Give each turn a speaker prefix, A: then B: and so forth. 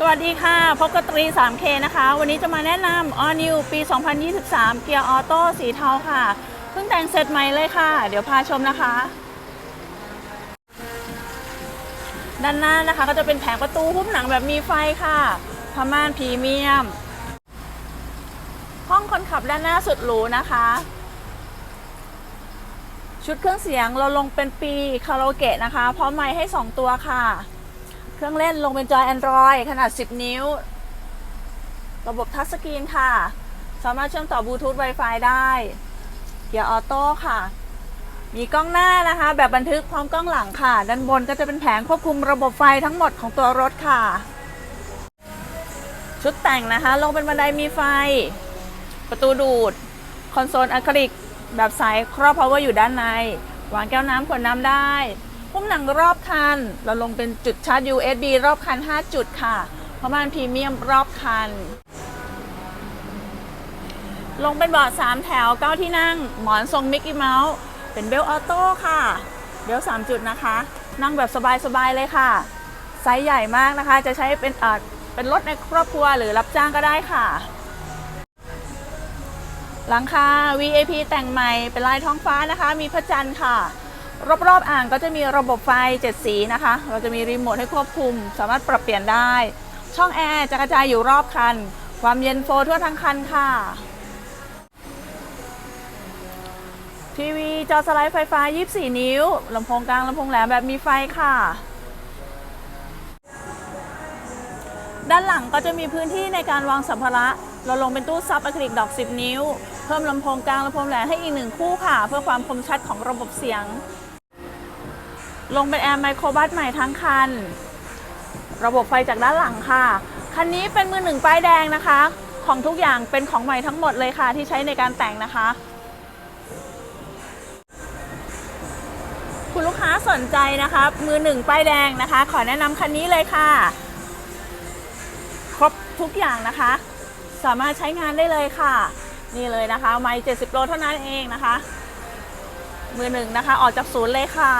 A: สวัสดีค่ะ พบกับตรี 3K นะคะ วันนี้จะมาแนะนำ All New ปี 2023 เกียร์ออโต้สีเทาค่ะ เพิ่งแต่งเสร็จใหม่เลยค่ะ เดี๋ยวพาชมนะคะ ด้านหน้านะคะก็จะเป็นแผงประตูหุ้มหนังแบบมีไฟค่ะพม่านพรีเมียม ห้องคนขับด้านหน้าสุดหรูนะคะ ชุดเครื่องเสียงเราลงเป็นปีคาราโอเกะนะคะ พร้อมไมค์ให้ 2 ตัวค่ะ เครื่องเล่นลงเป็นจอย Android ขนาด 10 นิ้ว ระบบทัชสกรีนค่ะ สามารถเชื่อมต่อบลูทูธ Wi-Fi ได้ เกียร์ออโต้ค่ะ มีกล้องหน้านะคะ แบบบันทึกพร้อมกล้องหลังค่ะ ด้านบนก็จะเป็นแผงควบคุมระบบไฟทั้งหมดของตัวรถค่ะ ชุดแต่งนะคะ ลงเป็นบันไดมีไฟ ประตูดูด คอนโซลอะคริลิกแบบใสครอบพาวเวอร์อยู่ด้านใน วางแก้วน้ำขวดน้ำได้ พุ่มหนังรอบคัน เราลงเป็นจุดชาร์จ USB รอบคัน 5 จุดค่ะพม่านพรีเมียมรอบคัน ลงเป็นเบาะ3แถว 9 ที่นั่ง หมอนทรงมิกกี้เมาส์เป็นเบลออโต้ค่ะเบล3จุดนะคะ นั่งแบบสบายๆเลยค่ะไซส์ใหญ่มากนะคะ จะใช้เป็นเออเป็นรถในครอบครัวหรือรับจ้างก็ได้ค่ะ หลังคา VAP แต่งใหม่เป็นลายท้องฟ้านะคะ มีพระจันทร์ค่ะ รอบๆออ่างก็จะมีระบบไฟ 7 สีนะคะ เราจะมีรีโมทให้ควบคุม สามารถปรับเปลี่ยนได้ ช่องแอร์จะกระจายอยู่รอบคัน ความเย็นโฟทั่วทั้งคันค่ะ ทีวีจอสไลด์ไฟฟ้า 24 นิ้ว ลำโพงกลางลำโพงแหลมแบบมีไฟค่ะ ด้านหลังก็จะมีพื้นที่ในการวางสัมภาระ เราลงเป็นตู้ซับอะคริลิกดอก 10 นิ้ว เพิ่มลำโพงกลางลำโพงแหลมให้อีกหนึ่งคู่ค่ะ เพื่อความคมชัดของระบบเสียง ลงเป็นแอร์ไมโครบัสใหม่ทั้งคัน ระบบไฟจากด้านหลังค่ะ คันนี้เป็นมือหนึ่งป้ายแดงนะคะ ของทุกอย่างเป็นของใหม่ทั้งหมดเลยค่ะที่ใช้ในการแต่งนะคะ คุณลูกค้าสนใจนะคะ มือหนึ่งป้ายแดงนะคะ ขอแนะนำคันนี้เลยค่ะ ครบทุกอย่างนะคะ สามารถใช้งานได้เลยค่ะ นี่เลยนะคะไม่70 โลเท่านั้นเองนะคะ มือหนึ่งนะคะ ออกจากศูนย์เลยค่ะ